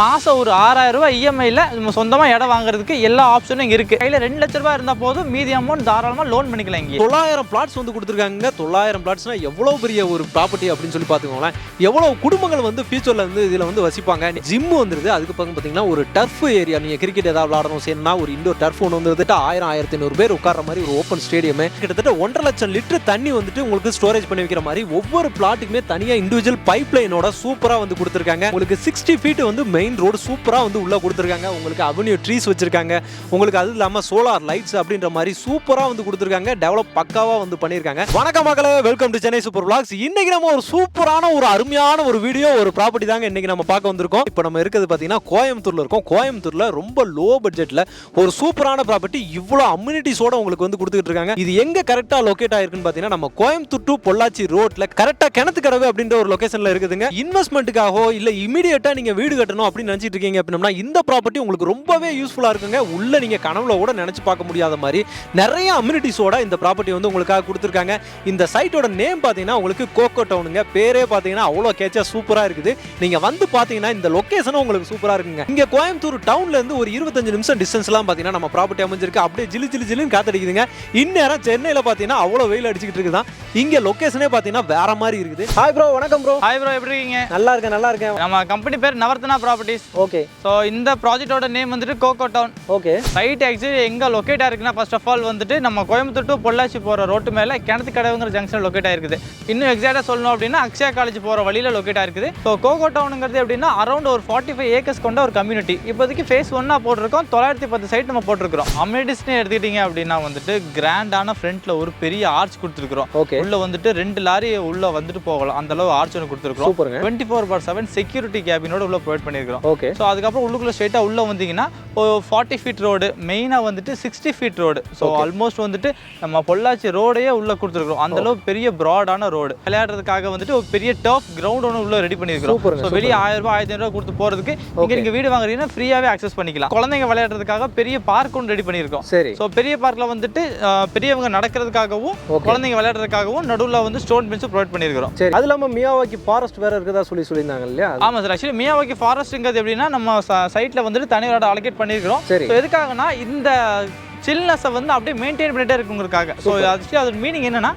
மாதம் ஒரு ஆறாயிரம் ரூபாய் இஎம்ஐயில் நம்ம சொந்தமாக இடம் வாங்குறதுக்கு எல்லா ஆப்ஷனும் இங்கே இருக்குது கையில் ரெண்டு லட்ச ரூபாய் இருந்தால் போதும் மீதி அமௌண்ட் தாராளமாக லோன் பண்ணிக்கலாம் இங்கே தொள்ளாயிரம் பிளாட்ஸ் வந்து கொடுத்துருக்காங்க. தொள்ளாயிரம் பிளாட்ஸ்னால் எவ்வளோ பெரிய ஒரு ப்ராப்பர்ட்டி அப்படின்னு சொல்லி பார்த்துக்கோங்களேன். எவ்வளோ குடும்பங்கள் வந்து ஃபியூச்சரில் வந்து இதில் வந்து வசிப்பாங்க. ஜிம் வந்துருது. அதுக்கு பக்கம் பார்த்தீங்கன்னா ஒரு டர்ஃப் ஏரியா நீங்கள் கிரிக்கெட் ஏதாவது விளாடணும் செய்யணும்னா ஒரு இண்டோர் டர்ஃப் ஒன்று வந்துட்டு ஆயிரம் ஆயிரத்தி ஐநூறு பேர் உட்கார்ற மாதிரி ஒரு ஓப்பன் ஸ்டேடியம் கிட்டத்தட்ட ஒன்றரை லட்சம் லிட்டர் தண்ணி வந்துட்டு உங்களுக்கு ஸ்டோரேஜ் பண்ணி வைக்கிற மாதிரி ஒவ்வொரு பிளாட்டுக்குமே தனியாக இண்டிவிஜுவல் பைப் லைனோட சூப்பராக வந்து கொடுத்துருக்காங்க. உங்களுக்கு சிக்ஸ்டி ஃபீட் வந்து மெயின் ரோடு சூப்பராக வந்து உள்ளே கொடுத்துருக்காங்க. உங்களுக்கு அவென்யூ ட்ரீஸ் வச்சுருக்காங்க. உங்களுக்கு அது இல்லாமல் சோலார் லைட்ஸ் அப்படின்ற மாதிரி சூப்பராக வந்து கொடுத்துருக்காங்க. டெவலப் பக்காவாக வந்து பண்ணியிருக்காங்க. வணக்கம் மக்களே welcome to Chennai super blocks இன்றைக்கி நம்ம ஒரு சூப்பரான ஒரு அருமையான ஒரு வீடியோ ஒரு ப்ராப்பர்ட்டி தாங்க இன்றைக்கி நம்ம பார்க்க வந்திருக்கோம். இப்போ நம்ம இருக்கிறது பார்த்தீங்கன்னா கோயம்புத்தூரில் இருக்கோம். கோயம்புத்தூரில் ரொம்ப லோ பட்ஜெட்டில் ஒரு சூப்பரான ப்ராப்பர்ட்டி இவ்வளோ அம்யூனிட்டிஸோட உங்களுக்கு வந்து கொடுத்துட்டு இருக்காங்க. இது எங்க கரெக்டா லொக்கேட் ஆயிருக்குன்னு பார்த்தீங்கன்னா நம்ம கோயம்புத்தூர் டு பொள்ளாச்சி ரோட்ல கரெக்டா கிணத்து கடவு அப்படின்ற ஒரு லொகேஷன்ல இருக்குதுங்க. இன்வெஸ்ட்மெண்ட்டுக்காகவோ இல்ல இமீடியட்டா நீங்க வீடு கட்டணும் அப்படின்னு நினைச்சிட்டு இருக்கீங்க அப்படின்னா இந்த ப்ராப்பர்ட்டி உங்களுக்கு ரொம்பவே யூஸ்ஃபுல்லா இருக்குங்க. உள்ள நீங்க கனவுல கூட நினைச்சு பார்க்க முடியாத மாதிரி நிறைய அம்யூனிட்டிஸோட இந்த ப்ராப்பர்ட்டி வந்து உங்களுக்காக கொடுத்துருக்காங்க. இந்த சைட்டோட நேம் பார்த்தீங்கன்னா உங்களுக்கு கோகோ டவுனுங்க பேரே பார்த்தீங்கன்னா அவ்வளோ கேச்சா சூப்பராக இருக்குது. நீங்கள் வந்து பார்த்தீங்கன்னா இந்த லொக்கேஷனும் உங்களுக்கு சூப்பராக இருக்குங்க. இங்கே கோயம்புத்தூர் டவுன்ல இருந்து ஒரு இருபத்தஞ்சு நிமிஷம் டிஸ்டன்ஸ்லாம் பார்த்தீங்கன்னா நம்ம ப்ராப்பர்ட்டி அமைஞ்சிருக்கு. அப்படியே ஜிலு ஜிலு ஜிலுன்னு காத்தடிக்குதுங்க. இந்நேரம் சென்னையில் பார்த்தீங்கன்னா அவ்வளோ வெயில் அடிச்சுக்கிட்டு இருக்குதான் இங்கே லொக்கேஷனே பார்த்தீங்கன்னா வேற மாதிரி இருக்குது. ஹாய் ப்ரோ வணக்கம் ப்ரோ ஹாய் ப்ரோ எப்படி இருக்கீங்க? நல்லா இருக்கேன் நல்லா இருக்கேன். நம்ம கம்பெனி பேர் நவர்த்தனா ப்ராப்பர்ட்டிஸ் ஓகே ஸோ இந்த ப்ராஜெக்டோட நேம் வந்துட்டு Coco Town okay site actually எங்கே லொக்கேட் ஆயிருக்குன்னா ஃபர்ஸ்ட் ஆஃப் ஆல் வந்துட்டு நம்ம கோயம்புத்தூர் டு பொள்ளாச்சி போகிற ரோட்டு மேலே கிணத்து கடவுங்கிற ஜங்ஷன் லொக்கேட் ஆயிருக்குது. இன்னும் எக்ஸாக்டாக சொல்லணும் அப்படின்னா அக்ஷயா காலேஜ் போகிற வழியில் லொக்கேட் ஆயிருக்குது. ஸோ கோகோ டவுனுங்கிறது எப்படின்னா அரௌண்ட் ஒரு ஃபார்ட்டி ஃபைவ் ஏக்கர்ஸ் கொண்ட ஒரு கம்யூனிட்டி இப்போதைக்கு ஃபேஸ் ஒன்னாக போட்டிருக்கோம் தொள்ளாயிரத்தி பத்து சைட் நம்ம போட்டிருக்கிறோம். அம்யூனிட்டிஸ்னு எடுத்துக்கிட்டீங்க அப்படின்னா வந்துட்டு கிராண்டான ஃப்ரண்ட்ல ஒரு பெரிய ஆர்ச் கொடுத்துருக்குறோம். ஓகே உள்ள வந்துட்டு ரெண்டு லாரி உள்ள வந்துட்டு போகலாம். அந்த அளவு ஆர்ச் ஒன்று கொடுத்துருக்கோம் twenty four bar seven security கேபினோட உள்ள ப்ரொவைட் பண்ணியிருக்கிறோம். ஓகே ஸோ அதுக்கப்புறம் உள்ளுக்குள்ள ஸ்ட்ரெயிட்டாக உள்ளே வந்தீங்கன்னா ஃபார்ட்டி ஃபீட் ரோடு மெயினாக வந்துட்டு sixty feet road so almost வந்துட்டு நம்ம பொள்ளாச்சி ரோடையே உள்ளே கொடுத்துருக்கோம் அந்த அளவு பெரிய ப்ராடான ரோடு விளையாடுறதுக்காக வந்துட்டு ஒரு பெரிய டர்ஃப் கிரவுண்ட் ஒன்று உள்ள ரெடி பண்ணியிருக்கிறோம். ஸோ வெளியே ஆயிரம் ரூபாய் ஆயிரத்தி ஐநூறுவா கொடுத்து போகிறதுக்கு இங்கே நீங்கள் வீடு வாங்குறீங்கன்னா ஃப்ரீயாகவே அக்சஸ் பண்ணிக்கலாம். குழந்தைங்க விளையாடுறதுக்காக பெரிய பார்க் ஒன்று ரெடி பண்ணியிருக்கோம். சரி. ஸோ பெரிய பார்க்கில் வந்துட்டு பெரியவங்க நடக்கிறதுக்காகவும். குழந்தைங்க விளையாடுறதுக்காகவும் நடுவில் வந்து ஸ்டோன் பெஞ்சும் ப்ரொவைட் பண்ணியிருக்கிறோம். சரி. அது இல்லாமல் மியாவாக்கி ஃபாரஸ்ட் வேற இருக்கதா சொல்லி சொல்லியிருந்தாங்க இல்லையா? ஆமாம் சார் ஆக்சுவலி மியாவாக்கி ஃபாரஸ்ட்டுங்கிறது எப்படின்னா நம்ம சைட்டில் வந்துட்டு தனி அலோகேட் பண்ணியிருக்கிறோம். ஸோ எதுக்காகனா இந்த சில்னஸை வந்து அப்படியே மெயின்டைன் பண்ணிட்டே இருக்குங்கிறதுக்காக ஸோ ஆக்சுவலி அதோட மீனிங் என்னன்னா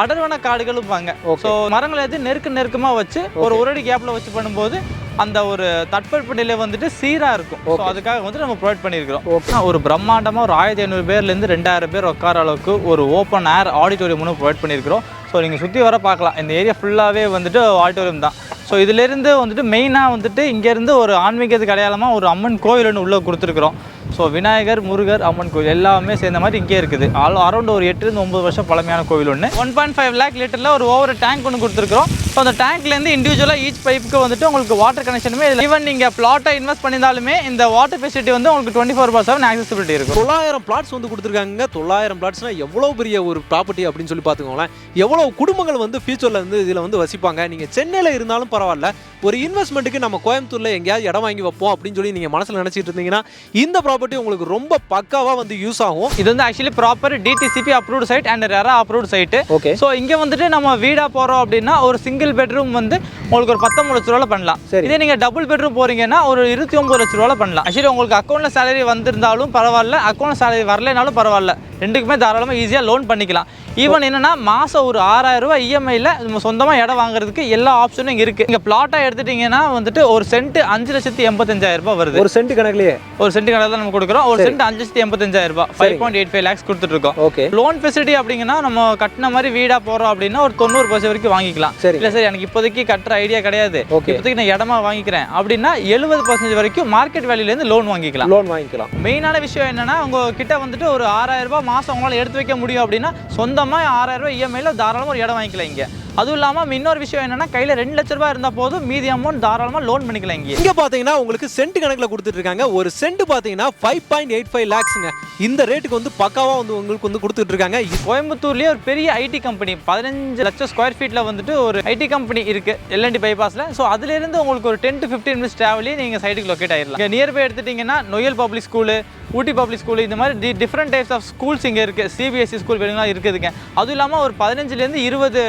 அடர்வன காடுகளும் பாங்க Okay. ஸோ மரங்களை எது நெருக்க நெருக்கமாக வச்சு ஒரு ஒரு அடி கேப்பில் வச்சு பண்ணும்போது அந்த ஒரு தட்பவெப்ப நிலை வந்துட்டு சீராக இருக்கும். ஸோ அதுக்காக வந்து நம்ம ப்ரொவைட் பண்ணியிருக்கிறோம். ஒரு பிரம்மாண்டமாக ஒரு ஆயிரத்தி ஐநூறு பேர்லேருந்து ரெண்டாயிரம் பேர் உட்கார அளவுக்கு ஒரு ஓப்பன் ஏர் ஆடிட்டோரியம் ஒன்று ப்ரொவைட் பண்ணியிருக்கிறோம். ஸோ நீங்கள் சுற்றி வர பார்க்கலாம். இந்த ஏரியா ஃபுல்லாகவே வந்துட்டு ஆடிட்டோரியம் தான். ஸோ இதுலேருந்து வந்துட்டு மெயினாக வந்துட்டு இங்கேருந்து ஒரு ஆன்மீகத்துக்கு அடையாளமாக ஒரு அம்மன் கோயில் ஒன்று உள்ளே கொடுத்துருக்குறோம். ஸோ விநாயகர் முருகர் அம்மன் கோயில் எல்லாமே சேர்ந்த மாதிரி இங்கே இருக்குது. ஆல் அரௌண்ட் ஒரு எட்டுலேருந்து ஒம்பது வருஷம் பழமையான கோவில் ஒன்று ஒன் பாயிண்ட் ஃபைவ் லேக் லிட்டரில் ஒரு ஓவர் டேங்க் ஒன்று கொடுத்துருக்குறோம். ஸோ அந்த டேங்க்லேருந்து இண்டிவிஜுவலாக ஈச் பைப்புக்கு வந்துட்டு உங்களுக்கு வாட்டர் கனெக்ஷனுமே ஈவன் நீங்கள் பிளாட்டை இன்வெஸ்ட் பண்ணியிருந்தாலுமே இந்த வாட்டர் ஃபெசிலிட்டி வந்து உங்களுக்கு twenty four bar seven accessibility இருக்கும். தொள்ளாயிரம் பிளாட்ஸ் வந்து கொடுத்துருக்காங்க தொள்ளாயிரம் பிளாட்ஸ்னா எவ்வளோ பெரிய ஒரு ப்ராப்பர்ட்டி அப்படின்னு சொல்லி பார்த்துக்கோங்களேன். எவ்வளோ குடும்பங்கள் வந்து ஃபியூச்சரில் வந்து இதில் வந்து வசிப்பாங்க. நீங்கள் சென்னையில் இருந்தாலும் பரவாயில்ல. ஒரு இன்வெஸ்ட்மெண்ட்டுக்கு நம்ம கோயம்புத்தூரில் எங்கேயாவது இடம் வாங்கி வைப்போம் அப்படின்னு சொல்லி நீங்கள் மனசில் நினச்சிட்டு இருந்தீங்கன்னா இந்த ப்ராப்பர்ட்டி உங்களுக்கு ரொம்ப பக்காவாக வந்து யூஸ் ஆகும். இது வந்து actually proper DTCP approved site and RERA approved site okay so இங்கே வந்துட்டு நம்ம வீடாக போகிறோம் அப்படின்னா ஒரு சிங்கிள் பெட்ரூம் வந்து உங்களுக்கு ஒரு பத்தொம்பது லட்ச ரூபாவில் பண்ணலாம். சரி. இதே நீங்கள் டபுள் பெட்ரூம் போகிறீங்கன்னா ஒரு இருபத்தி ஒம்பது லட்ச ரூபாவில் பண்ணலாம். ஆக்சுவலி உங்களுக்கு அக்கௌண்ட்டில் சேலரி வந்திருந்தாலும் பரவாயில்ல. அக்கௌண்ட் சேலரி வரலைனாலும் பரவாயில்ல. ரெண்டுக்குமே தாராளமாக ஈஸியாக லோன் பண்ணிக்கலாம். ஈவன் என்னன்னா மாதம் ஒரு ஆறாயிரம் ரூபாய் இஎம்ஐயில் நம்ம சொந்தமாக இடம் வாங்குறதுக்கு எல்லா ஆப்ஷனும் இங்கே இருக்குது இங்கே பிளாட்டாக எடுத்துட்டிங்கன்னா வந்துட்டு ஒரு சென்ட் அஞ்சு லட்சத்தி எண்பத்தஞ்சாயிரம் ரூபாய் வருது. ஒரு சென்ட் கணக்குலயே? ஒரு சென்ட் கணக்கு தான் நம்ம கொடுக்குறோம் ஒரு சென்ட் அஞ்சு லட்சத்தி எண்பத்தஞ்சாயிரம் ரூபாய் five point eight five lakhs கொடுத்துட்ருக்கோம் ஓகே லோன் ஃபெசிலிட்டி அப்படிங்கன்னா நம்ம கட்டின மாதிரி வீடா போறோம் அப்படின்னா ஒரு தொண்ணூறு பர்சன்ட் வரைக்கும் வாங்கிக்கலாம் சரி. இல்ல சார் எனக்கு இப்போதைக்கு கட்டுற ஐடியா கிடையாது. இப்போதைக்கு நான் இடமா வாங்கிக்கிறேன் அப்படின்னா எழுபது பர்சன்டேஜ் வரைக்கும் மார்க்கெட் வேல்யூல இருந்து லோன் வாங்கிக்கலாம் லோன் வாங்கிக்கலாம் மெயினான விஷயம் என்னன்னா உங்க கிட்ட வந்துட்டு ஒரு ஆறாயிரம் ரூபாய் மாசம் உங்களால எடுத்து வைக்க முடியும் அப்படின்னா சொந்தமா ஆறாயிரம் ரூபாய் இஎம்ஐல தாராளமா ஒரு இடம் வாங்கிக்கலாம் இங்க அதுவும் இல்லாமல் இன்னொரு விஷயம் என்னன்னா கையில் ரெண்டு லட்ச ரூபாய் இருந்தால் போதும். மீதி அமௌண்ட் தாராளமாக லோன் பண்ணிக்கலாம் இங்கே இங்க பாத்தீங்கன்னா உங்களுக்கு சென்ட் கணக்குல கொடுத்துட்டு இருக்காங்க. ஒரு சென்ட் பாத்தீங்கன்னா ஃபைவ் பாயிண்ட் எயிட் ஃபைவ் லேக்ஸுங்க இந்த ரேட்டுக்கு வந்து பக்காவா வந்து உங்களுக்கு வந்து கொடுத்துட்டு இருக்காங்க. கோயம்புத்தூர்லேயே ஒரு பெரிய ஐடி கம்பெனி பதினஞ்சு லட்சம் ஸ்கொயர் ஃபீட்டில் வந்துட்டு ஒரு ஐடி கம்பெனி இருக்கு. எல்என்டி பைபாஸில் ஸோ அதுலேருந்து உங்களுக்கு ஒரு டென் டு ஃபிஃப்டீன் மினிட்ஸ் ட்ராவலி நீங்கள் சைட்டுக்கு லொக்கேட் ஆயிடலாம் இங்கே நியர்பை எடுத்துட்டிங்கன்னா Noyal public school Ooty public school இந்த மாதிரி டி டிஃப்ரெண்ட் டைப்ஸ் ஆஃப் ஸ்கூல்ஸ் இங்கே இருக்குது சிபிஎஸ்சி ஸ்கூல் வேணுங்களா இருக்குதுங்க அதுவும் இல்லாமல் ஒரு பதினஞ்சுலேருந்து இருபது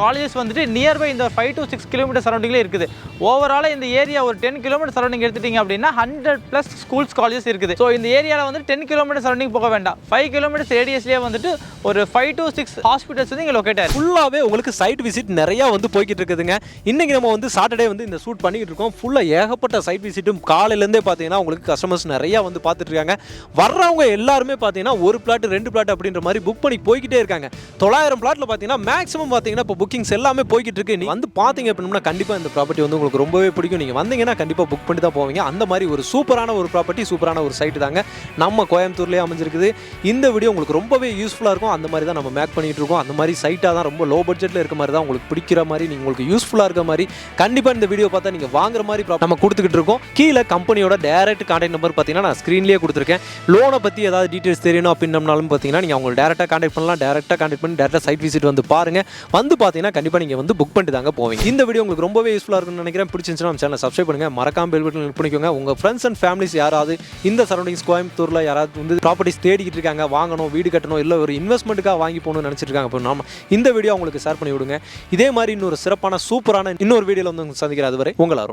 காலேஜஸ் வந்துட்டு நியர்பை இந்த ஃபைவ் டு சிக்ஸ் கிலோமீட்டர் சரௌண்டிங்லேயே இருக்குது. ஓவராலாக இந்த ஏரியா ஒரு டென் கிலோமீட்டர் சரௌண்டிங் எடுத்துட்டிங்க அப்படின்னா ஹண்ட்ரட் ப்ளஸ் ஸ்கூல்ஸ் காலேஜஸ் இருக்குது. ஸோ இந்த ஏரியாவில் வந்து டென் கிலோமீட்டர் சரௌண்டிங் போக வேண்டாம். ஃபைவ் கிலோமீட்டர்ஸ் ரேடியஸ்லேயே வந்துட்டு ஒரு ஃபைவ் டு சிக்ஸ் ஹாஸ்பிட்டல்ஸ் வந்து இங்கே லொக்கேட் ஆயிருக்கு ஃபுல்லாகவே உங்களுக்கு சைட் விசிட் நிறையா வந்து போய்கிட்டு இருக்குதுங்க. இன்னைக்கு நம்ம வந்து சாட்டர்டே வந்து இந்த ஷூட் பண்ணிக்கிட்டு இருக்கோம். ஃபுல்லாக ஏகப்பட்ட சைட் விசிட்டும் காலையிலேருந்தே பார்த்தீங்கன்னா உங்களுக்கு கஸ்டமர்ஸ் நிறையா வந்து பார்த்துட்டு இருக்காங்க. வர்றவங்க எல்லாருமே பார்த்தீங்கன்னா ஒரு பிளாட் ரெண்டு பிளாட் அப்படின்ற மாதிரி புக் பண்ணி போய்கிட்டே இருக்காங்க. தொள்ளாயிரம் பிளாட்ல பார்த்தீங்கன்னா மேக்ஸிமம் பார்த்தீங்கன்னா இப்போ புக்கிங்ஸ் எல்லாமே போய்கிட்டு இருக்கு. நீ வந்து பார்த்தீங்க அப்படின்னா கண்டிப்பாக இந்த ப்ராப்பர்ட்டி வந்து உங்களுக்கு ரொம்பவே பிடிக்கும். நீங்கள் வந்தீங்கன்னா கண்டிப்பாக புக் பண்ணி தான் போவீங்க. அந்த மாதிரி ஒரு சூப்பரான ஒரு ப்ராப்பர்ட்டி சூப்பரான ஒரு சைட்டு தாங்க நம்ம கோயம்புத்தூர்லேயே அமைஞ்சிருக்குது. இந்த வீடியோ உங்களுக்கு ரொம்பவே யூஸ்ஃபுல்லாக இருக்கும். அந்த மாதிரி தான் நம்ம மேக் பண்ணிட்டு இருக்கோம். அந்த மாதிரி சைட்டாக தான் ரொம்ப லோ பட்ஜெட்டில் இருக்க மாதிரி தான் உங்களுக்கு பிடிக்கிற மாதிரி நீங்கள் உங்களுக்கு யூஸ்ஃபுல்லாக இருக்க மாதிரி கண்டிப்பாக இந்த வீடியோ பார்த்தா நீங்கள் வாங்குற மாதிரி நம்ம கொடுத்துக்கிட்டு இருக்கோம். கீழே கம்பெனியோட டேரக்ட் கான்டாக்ட் நம்பர் பார்த்தீங்கன்னா நான் ஸ்க்ரீன்லேயே கொடுத்துருக்கேன். லோனை பற்றி ஏதாவது டீட்டெயில்ஸ் தெரியணும் அப்படின்னம்னாலும் பார்த்தீங்கன்னா நீங்கள் அவங்க டேரெக்டாக கான்டாக்ட் பண்ணலாம். டேரெக்டாக கான்டாக்ட் பண்ணி டேரெக்டாக சைட் விசிட் வந்து பாருங்கள் வந்து பார்த்தீங்கன்னா கண்டிப்பாக நீங்கள் வந்து புக் பண்ணிட்டு தாங்க போவீங்க. இந்த வீடியோ உங்களுக்கு ரொம்பவே யூஸ்ஃபுல்லாக இருக்கும்னு நினைக்கிறேன். பிடிச்சிருந்துச்சுன்னா நம்ம சேனல் சப்ஸ்கிரைப் பண்ணுங்கள் மறக்காம பெல் பட்டன் கிளிக் பண்ணிக்கோங்க. உங்கள் ஃப்ரெண்ட்ஸ் அண்ட் ஃபேமிலிஸ் யாராவது இந்த சரௌண்டிங்ஸ் கோயம்புத்தூரில் யாராவது வந்து ப்ராப்பர்ட்டிஸ் தேடிக்கிட்டு இருக்காங்க வாங்கணும் வீடு கட்டணும் இல்லை ஒரு இன்வெஸ்ட்மெண்ட்டுக்காக வாங்கி போகணும்னு நினச்சிட்டு இருக்காங்க அப்போ நாம இந்த வீடியோ உங்களுக்கு ஷேர் பண்ணி விடுங்க. இதே மாதிரி இன்னொரு சிறப்பான சூப்பரான இன்னொரு வீடியோவில் வந்து சந்திக்கிற அதுவரை உங்களாரும்